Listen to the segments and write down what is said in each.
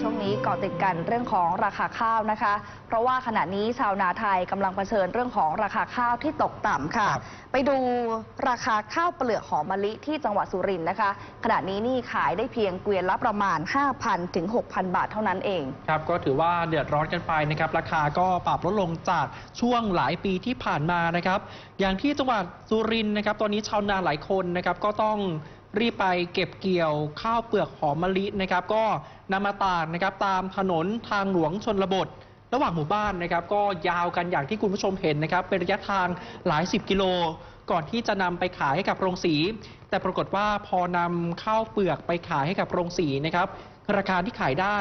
ช่วงนี้เกาะติดกันเรื่องของราคาข้าวนะคะ เพราะว่าขณะนี้ชาวนาไทยกำลังเผชิญเรื่องของราคาข้าวที่ตกต่ำค่ะครับไปดูราคาข้าวเปลือกหอมมะลิที่จังหวัดสุรินทร์นะคะ ขณะนี้นี่ขายได้เพียงเกวียนละประมาณ 5,000ถึง6,000 บาทเท่านั้นเองครับก็ถือว่าเดือดร้อนกันไปนะครับราคาก็ปรับลดลงจากช่วงหลายปีที่ผ่านมานะครับ อย่างที่จังหวัดสุรินทร์นะครับ ตอนนี้ชาวนาหลายคนนะครับก็ต้อง รีบไปเก็บเกี่ยวข้าวเปลือกหอมมะลินะครับ ก็นำมาตากนะครับตามถนนทางหลวงชนบท ระหว่างหมู่บ้านนะครับ ก็ยาวกันอย่างที่คุณผู้ชมเห็นนะครับ เป็นระยะทางหลายสิบกิโล ก่อนที่จะนำไปขายให้กับโรงสี แต่ปรากฏว่าพอนำข้าวเปลือกไปขายให้กับโรงสีนะครับราคาที่ขายได้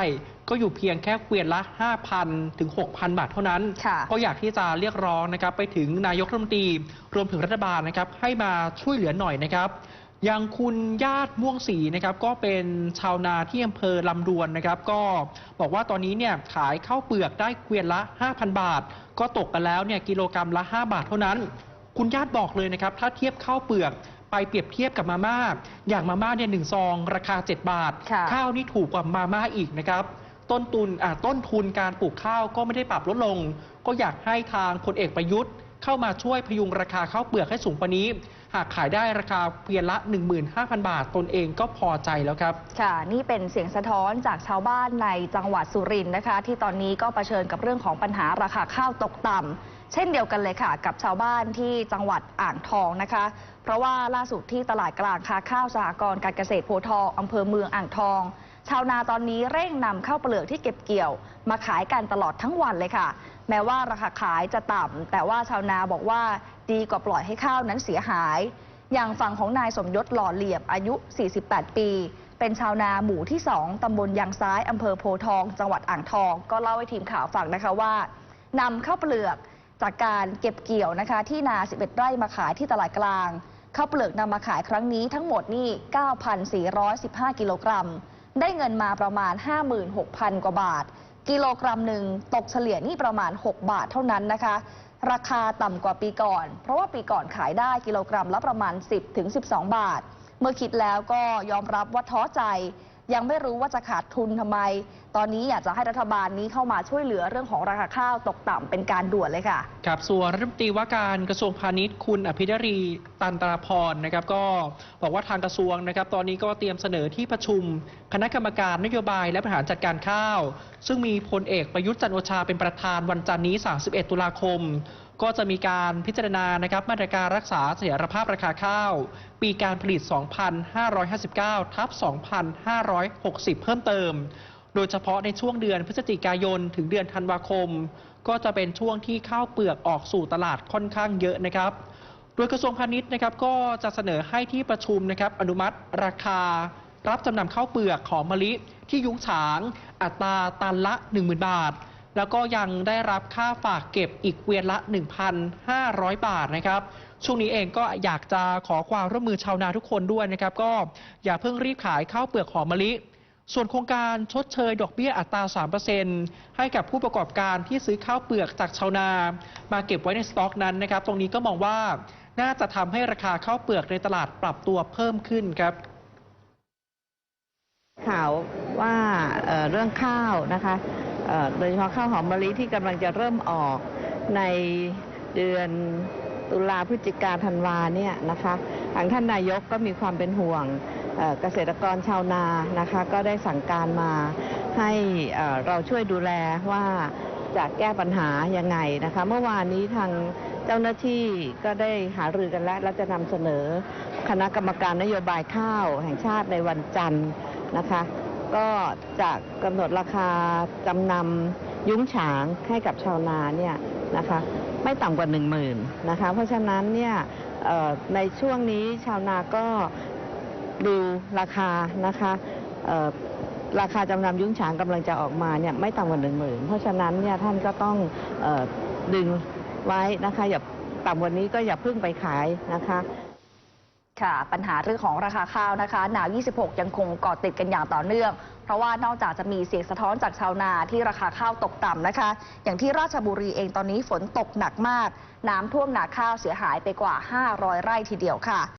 ก็อยู่เพียงแค่เกวียนละ 5,000 ถึง 6,000 บาทเท่านั้นค่ะก็อยากที่จะเรียกร้องนะครับไปถึงนายกรัฐมนตรีรวมถึงรัฐบาลนะครับให้มาช่วยเหลือหน่อยนะครับ อย่างคุณญาติม่วงศรีนะครับก็เป็นชาวนาที่อำเภอลำดวนนะครับ ก็บอกว่าตอนนี้เนี่ยขายข้าวเปลือกได้เกวียนละ 5,000 บาท ก็ตกกันแล้วเนี่ยกิโลกรรัมละ 5 บาทเท่านั้น คุณญาติบอกเลยนะครับ ถ้าเทียบข้าวเปลือกไปเปรียบเทียบกับมาม่า อย่างมาม่าเนี่ยหนึ่งซอง ราคา 7 บาทค่ะข้าวนี่ถูกกว่ามาม่าอีกนะครับ ต้นทุนอ่าต้นทุนการปลูกข้าวก็ไม่ได้ปรับลดลง ก็อยากให้ทางพลเอกประยุทธ์ เข้ามาช่วยพยุงราคาข้าวเปลือกให้สูงกว่านี้ หากขายได้ราคาเพียงละ 15,000 บาท ตนเองก็พอใจแล้วครับ ค่ะ นี่เป็นเสียงสะท้อนจากชาวบ้านในจังหวัดสุรินทร์นะคะ ที่ตอนนี้ก็เผชิญกับเรื่องของปัญหาราคาข้าวตกต่ำ เช่นเดียวกันเลยค่ะ กับชาวบ้านที่จังหวัดอ่างทองนะคะ เพราะว่าล่าสุดที่ตลาดกลางค้าข้าวสหกรณ์การเกษตรโพทองอำเภอเมืองอ่างทอง ชาวนาตอนนี้เร่งนำข้าวเปลือกที่เก็บเกี่ยว มาขายกันตลอดทั้งวันเลยค่ะ แม้ว่าราคาขายจะต่ำแต่ว่าชาวนาบอกว่าดีกว่าปล่อยให้ข้าวนั้นเสียหาย อย่างฝั่งของนายสมยศหล่อเหลี่ยมอายุ 48 ปีเป็นชาวนาหมู่ที่ 2 ตำบลยางซ้าย อำเภอโพทอง จังหวัดอ่างทอง ก็เล่าให้ทีมข่าวฟังนะคะว่านำข้าวเปลือก จากการเก็บเกี่ยวนะคะ ที่นา 11 ไร่มาขายที่ตลาดกลางข้าวเปลือกนำมาขายครั้งนี้ทั้งหมดนี่ 9,415 กิโลกรัม ได้เงินมาประมาณ 56,000 กว่าบาท กิโลกรัมหนึ่งตกเฉลี่ยนี่ประมาณ 6 บาทเท่านั้นนะคะ ราคาต่ำกว่าปีก่อน เพราะว่าปีก่อนขายได้กิโลกรัมละประมาณ 10ถึง12 บาท เมื่อคิดแล้วก็ยอมรับว่าท้อใจ ยังไม่รู้ว่าจะขาดทุนทำไม ตอนนี้อยากจะให้รัฐบาลนี้เข้ามาช่วยเหลือเรื่องของราคาข้าวตกต่ำเป็นการด่วนเลยค่ะครับส่วนรัฐมนตรีว่าการกระทรวงพาณิชย์คุณอภิดารีตันตราพรนะครับก็บอกว่าทางกระทรวงนะครับ ตอนนี้ก็เตรียมเสนอที่ประชุม คณะกรรมการนโยบายและบริหารจัดการข้าว ซึ่งมีพลเอกประยุทธ์จันโอชาเป็นประธานวันจันทร์นี้ 31 ตุลาคม ก็จะมีการพิจารณานะครับมาตรการรักษาเสถียรภาพราคาข้าว ปีการผลิต 2,559 ทับ 2,560 เพิ่มเติม โดยเฉพาะในช่วงเดือนพฤศจิกายนถึงเดือนธันวาคม ก็จะเป็นช่วงที่ข้าวเปลือกออกสู่ตลาดค่อนข้างเยอะนะครับโดยกระทรวงพาณิชย์นะครับก็จะเสนอให้ที่ประชุมนะครับอนุมัติราคารับจำนำข้าวเปลือกของมะลิที่ยุ้งฉาง อัตราตันละ 10,000 บาท แล้วก็ยังได้รับค่าฝากเก็บอีกเกวียนละ 1,500 บาทนะครับช่วงนี้เองก็อยากจะขอความร่วมมือชาวนาทุกคนด้วยนะครับ ก็อย่าเพิ่งรีบขายข้าวเปลือกหอมมะลิ ส่วนโครงการชดเชยดอกเบี้ยอัตรา 3%ให้กับผู้ประกอบการที่ซื้อข้าวเปลือกจากชาวนา มาเก็บไว้ในสต็อกนั้นนะครับ ตรงนี้ก็มองว่าน่าจะทำให้ราคาข้าวเปลือกในตลาดปรับตัวเพิ่มขึ้นครับข่าวว่าเเรื่องข้าวนะคะ โดยเฉพาะข้าวหอมมะลิที่กำลังจะเริ่มออกในเดือนตุลาพฤศจิกาธันวาเนี่ยนะคะทางท่านนายกก็มีความเป็นห่วงเกษตรกรชาวนานะคะก็ได้สั่งการมาให้เราช่วยดูแลว่าจะแก้ปัญหายังไงนะคะเมื่อวานนี้ทางเจ้าหน้าที่ก็ได้หารือกันแล้วและจะนำเสนอคณะกรรมการนโยบายข้าวแห่งชาติในวันจันทร์นะคะ ก็จะกำหนดราคาจำนำยุ้งฉางให้กับชาวนาเนี่ยนะคะไม่ต่ำกว่า 1 0,000นะคะเพราะฉะนั้นเนี่ยในช่วงนี้ชาวนาก็ดูราคานะคะราคาจำนำยุ้งฉางกำลังจะออกมาเนี่ยไม่ต่ำกว่า1 0,000เพราะฉะนั้นเนี่ยท่านก็ต้องออดึงไว้นะคะอย่าต่ำกว่านี้ก็อย่าเพิ่งไปขายนะคะ ค่ะ ปัญหาเรื่องของราคาข้าวนะคะหนาว 26 ยังคงเกาะติดกันอย่างต่อเนื่อง เพราะว่านอกจากจะมีเสียงสะท้อนจากชาวนาที่ราคาข้าวตกต่ำนะคะ อย่างที่ราชบุรีเองตอนนี้ฝนตกหนักมาก น้ำท่วมนาข้าวเสียหายไปกว่า 500 ไร่ทีเดียวค่ะ